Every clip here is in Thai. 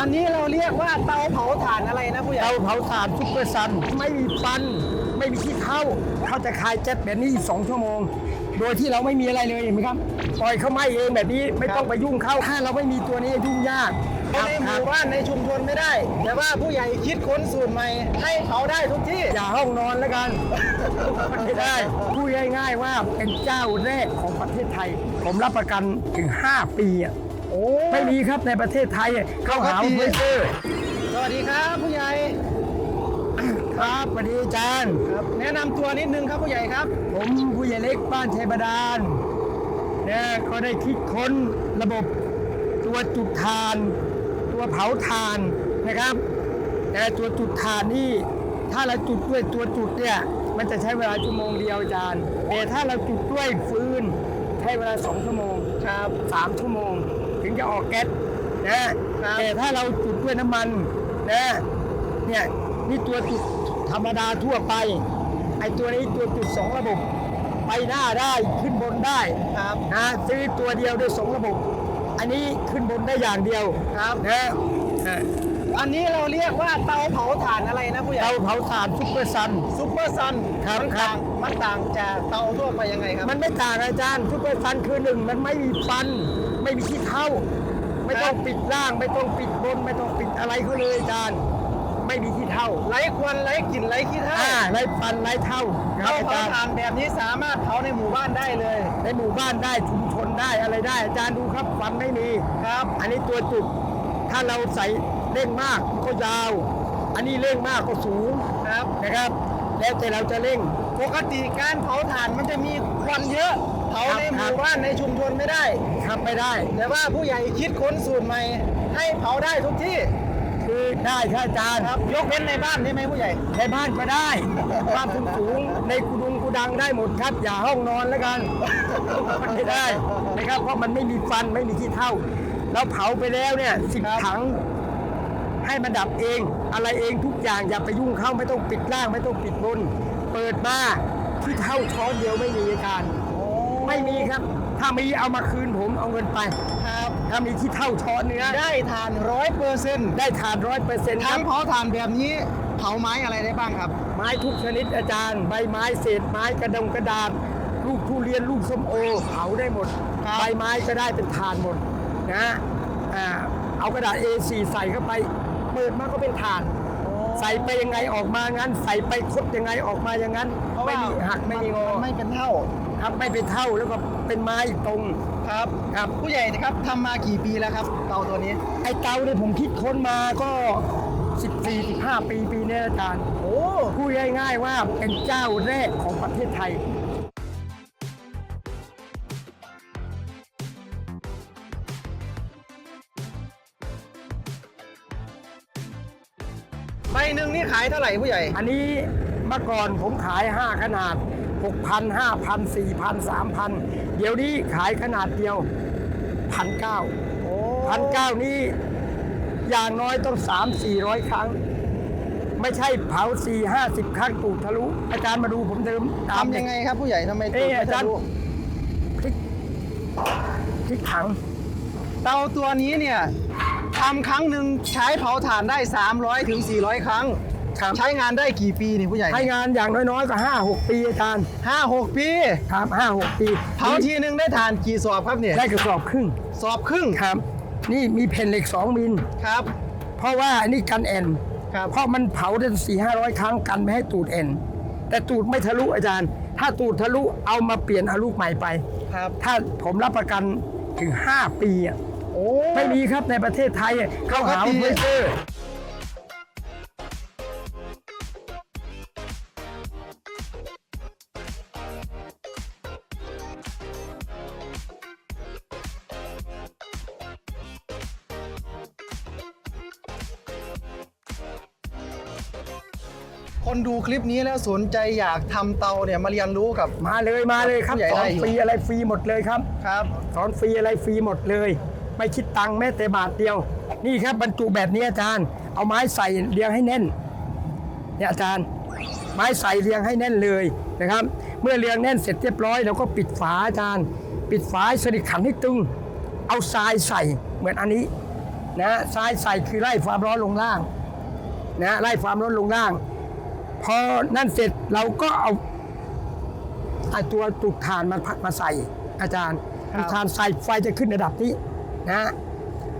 อันนี้เราเรียกว่าเตาเผาถ่านอะไรนะผู้ใหญ่ เตาเผาถ่านซุปเปอร์ซันไม่มีฟัน ไม่มีขี้เถ้าเขาจะคายแจ็ตแบบนี้สองชั่วโมง โดยที่เราไม่มีอะไรเลยเห็นไหมครับ ปล่อยเขาไหม้เองแบบนี้ไม่ต้องไปยุ่งเขาถ้าเราไม่มีตัวนี้ยุ่งยากในหมู่บ้านในชุมชนไม่ได้ แต่ว่าผู้ใหญ่คิดค้นสูตรใหม่ ให้เผาได้ทุกที่ อย่าห้องนอนแล้วกันมัน ไม่ได้พูดง่ายๆว่าเป็นเจ้าแรกของประเทศไทย ผมรับประกันถึง 5 ปีอะ โอ้ไม่มีครับในประเทศไทยอะเขาหาว่าเพ้อเจ้อสวัสดีครับผู้ใหญ่ ครับสวัสดีอาจารย์ครับแนะนำตัวนิดนึงครับผู้ใหญ่ครับ ผมผู้ใหญ่เล็กบ้านชัยบาดาลเนี่ยก็ได้คิดค้นระบบตัวจุดทาน ตัวเผาทานนะครับ แต่ตัวจุดทานนี่ถ้าเราจุดด้วยตัวจุดเนี่ยมันจะใช้เวลาชั่วโมงเดียวอาจารย์แต่ถ้าเราจุดด้วยฟืนใช้เวลาสองชั่วโมงครับสามชั่วโมง ถึงจะออกแก๊สนะแต่ถ้าเราจุดด้วยน้ำมันนะเนี่ยนี่ตัวจุดธรรมดาทั่วไปไอ้ตัวนี้ตัวจุดสองระบบ ไปหน้าได้ขึ้นบนได้ครับนะซื้อตัวเดียวด้วยสองระบบ อันนี้ขึ้นบนได้อย่างเดียวครับนะอะอันนี้เราเรียกว่าเตาเผาถ่านอะไรนะผู้ใหญ่เตาเผาถ่านซุปเปอร์ซันซุปเปอร์ซันครับมันครัต่าบงมันต่างจากเตาทั่วไปยังไงครับ มันไม่ต่างอาจารย์ซุปเปอร์ซันคือหนึ่งมันไม่มีฟัน ไม่มีขี้เท้า ไม่ต้องปิดล่างไม่ต้องปิดบน ไม่ต้องปิดอะไรเขาเลยอาจารย์ ไม่มีขี้เท้าไร้ควันไร้กลิ่นไร้ขี้เถ้าอ่าไร้ฟันไร้เท้าครัเตาบอาเผาจารย์ถ่านแบบนี้สามารถเผาในหมู่บ้านได้เลยในหมู่บ้านได้ชุมชนได้อะไรได้ อาจารย์ดูครับฟันไม่มี ครับ อันนี้ตัวจุด ถ้าเราใส่เร่งมากก็ยาว อันนี้เร่งมากก็สูงครับ นะครับ แล้วแต่เราจะเร่ง ปกติการเผาถ่านมันจะมีควันเยอะ เผาในหครัมู่บบ้านในชุมชนไม่ได้ ครับไม่ได้ แต่ว่าผู้ใหญ่คิดค้นสูตรใหม่ ให้เผาได้ทุกที่ คือได้ครับอาจารย์ครับ ยกเว้นในบ้านใช่ไหมผู้ใหญ่ ในบ้านก็ได้ บ้านสูงสูงๆในกุดุงกุดังได้หมดครับ อย่าห้องนอนแล้วกันมันไม่ได้นะครับ เพราะมันไม่มีฟันไม่มีขี้เท่า เราเผาไปแล้วเนี่ยสิบครับถังให้มันดับเอง อะไรเองทุกอย่างอย่าไปยุ่งเข้าไม่ต้องปิดล่างไม่ต้องปิดบน เปิดมาที่เท่าช้อนเดียวไม่มีอาจารย์ ไม่มีครับ ถ้ามีเอามาคืนผมเอาเงินไป ครับ ถ้ามีที่เท่าช้อนเนื้อได้ทานร้อยเปอร์เซ็นต์ได้ทานร้อยเปอร์เซ็นต์คทั้รังบเผาถ่านแบบนี้เผาไม้อะไรได้บ้างครับ ไม้ทุกชนิดอาจารย์ ใบไม้เศษไม้กระดงกระดาษลูกทุเรียนลูกส้มโอเผาได้หมดครับใบไม้ก็ได้เป็นทานหมดนะอ่าเอากระดาษ A4 ใส่เข้าไป เปิดมาก็เป็นทานใส่ไปยังไงออกมางั้น ใส่ไปคดยังไงออกมาอย่างนั้นเพราะไม่ว่ามีหักไม่มีงอนไม่เป็นเท่า ครับไม่เป็นเท่าแล้วก็เป็นไม้ตรง ครับครับ ผู้ใหญ่นะครับทำมากี่ปีแล้วครับ เตาตัวนี้ ไอ้เตาเนี่ยผมคิดค้นมาก็ 14-15 ปีปีเนี้อาจารย์โอ้พูดง่ายๆว่าเป็นเจ้าแรกของประเทศไทย ใบหนึ่งนี่ขายเท่าไหร่ผู้ใหญ่ อันนี้เมื่อก่อนผมขาย 5 ขนาด 6,000 5,000 4,000 3,000เดี๋ยวนี้ขายขนาดเดียว1,900โอ้1,900นี่อย่างน้อยต้อง3 400ครั้ง ไม่ใช่เผา4 50ครั้งตูดทะลุ อาจารย์มาดูผมเดิมตามทำยังไงครับผู้ใหญ่ทำไมเอ้ยไม่อาจารย์ทะลุพลิกพลิกถังเตาตัวนี้เนี่ยทำครั้งหนึ่งใช้เผาถ่านได้ 300ถึง400 ครั้ง ครับใช้งานได้กี่ปีนี่ผู้ใหญ่ให้งานอย่างน้อยๆก็5-6 ปีอาจารย์ห้าหกปีครับ5-6 ปีเผาทีหนึ่งได้ถ่านกี่สอบครับเนี่ยได้กระสอบครึ่งสอบครึ่งครับ นี่มีแผ่นเหล็ก 2 มิลครับ เพราะว่าอันนี้กันแอนครับเพราะมันเผาได้สี่ห้าร้อยครั้งกันไม่ให้ตูดแอนแต่ตูดไม่ทะลุอาจารย์ ถ้าตูดทะลุเอามาเปลี่ยนเอาลูกใหม่ไป ครับ ถ้าผมรับประกันถึง 5 ปีอะโอ้ไม่มีครับในประเทศไทยอะเขาหาปกติว่าเพ้อเจ้อ คนดูคลิปนี้แล้วสนใจอยากทำเตาเนี่ยมาเรียนรู้กับ มาเลยมาเลยครับผู้ใหญ่สอได้นอยู่ ฟรีอะไรฟรีหมดเลยครับ ครับ สอนฟรีอะไรฟรีหมดเลย ไม่คิดตังค์แม้แต่บาทเดียว นี่ครับบรรจุแบบนี้อาจารย์ เอาไม้ใส่เรียงให้แน่นเนี่ยอาจารย์ ไม้ใส่เรียงให้แน่นเลยนะครับ เมื่อเรียงแน่นเสร็จเรียบร้อยเราก็ปิดฝาอาจารย์ ปิดฝาให้สนิทขันให้ตึง เอาทรายใส่เหมือนอันนี้นะทรายใส่คือไล่ความร้อนลงล่าง นะไล่ความร้อนลงล่าง พอนั่นเสร็จเราก็เอาไอตัวจุดถ่านมาพัดมาใส่อาจารย์ครับจุดถ่านใส่ไฟจะขึ้นระดับนี้นะ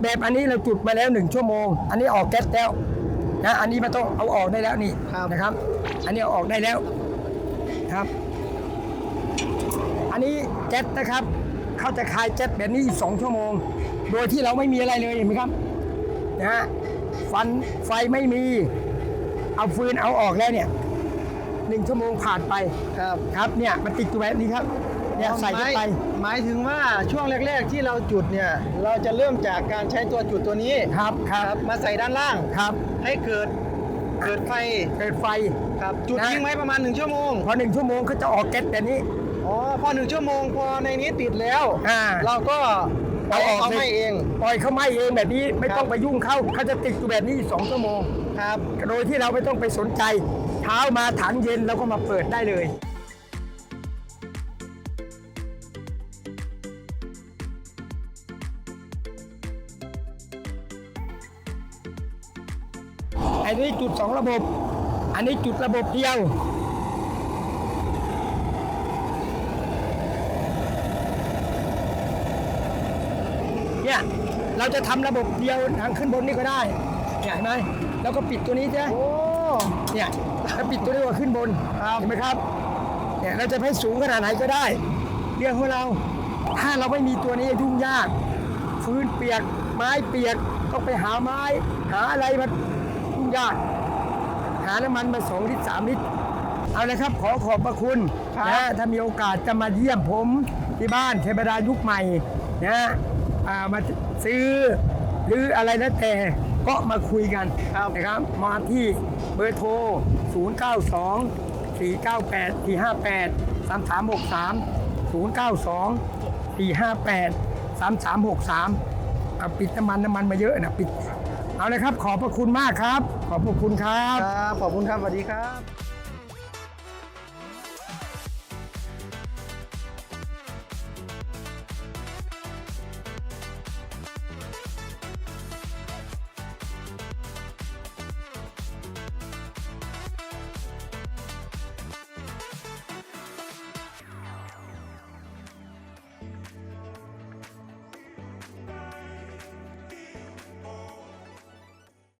แบบอันนี้เราจุดมาแล้วหนึ่งชั่วโมง อันนี้ออกแก๊สแล้วนะอันนี้มันต้องเอาออกได้แล้วนี่ครับนะครับ อันนี้เอาออกได้แล้วครับ อันนี้แก๊สนะครับเขาจะคายแก๊สแบบนี้อีกสองชั่วโมง โดยที่เราไม่มีอะไรเลยเห็นไหมครับนะฮะฟันไฟไม่มี เอาฟืนเอาออกแล้วเนี่ยหนึ่งชั่วโมงผ่านไปครับครับเนี่ยมันติดอยู่แบบนี้ครับเนี่ยใส่เข้าไปหมยหมายถึงว่าช่วงแรก ๆ ที่เราจุดเนี่ย เราจะเริ่มจากการใช้ตัวจุดตัวนี้ครับครับมาใส่ด้านล่างครับ ให้เกิดเกิดไฟเกิดไฟครับจุดนะทิ้งไว้ประมาณหนึ่งชั่วโมงพอหนึ่งชั่วโมงเขาจะออกแก๊สแบบนี้อ๋อพอหนึ่งชั่วโมงพอในนี้ติดแล้วอ่าเราก็เอาออกเอาออกให้เอง ปล่อยเขาไหม้เองแบบนี้ไม่ครับต้องไปยุ่งเขาเขาจะติดอยู่แบบนี้อีกสองชั่วโมง ครับ โดยที่เราไม่ต้องไปสนใจเช้ามาถังเย็นเราก็มาเปิดได้เลยอันนี้จุดสองระบบ อันนี้จุดระบบเดียว เนี่ย เราจะทำระบบเดียวทางขึ้นบนนี่ก็ได้เนี่ยเห็นไหม แล้วก็ปิดตัวนี้ใช่ไหมโอ้ เนี่ยถ้าปิดตัวนี้ก็ขึ้นบนเห็นไหมครับ เนี่ยเราจะให้สูงขนาดไหนก็ได้ เรื่องของเรา ถ้าเราไม่มีตัวนี้ยุ่งยาก ฟื้นเปียก ไม้เปียก ต้องไปหาไม้ หาอะไรมันยุ่งยาก หาน้ำมันมาสองลิตรสามลิตร เอาเลยครับ ขอขอบพระคุณนะถ้ามีโอกาสจะมาเยี่ยมผมที่บ้านเทวดายุคใหม่นะอ่ามาซื้อหรืออะไรแล้วแต่ ก็มาคุยกันนะครับ มาที่เบอร์โทร 092 498 458 3363 092 458 3363อะปิดน้ำมันน้ำมันมาเยอะนะปิด เอาเลยครับ ขอบพระคุณมากครับ ขอบพระคุณครับ ครับ ขอบคุณครับ สวัสดีครับ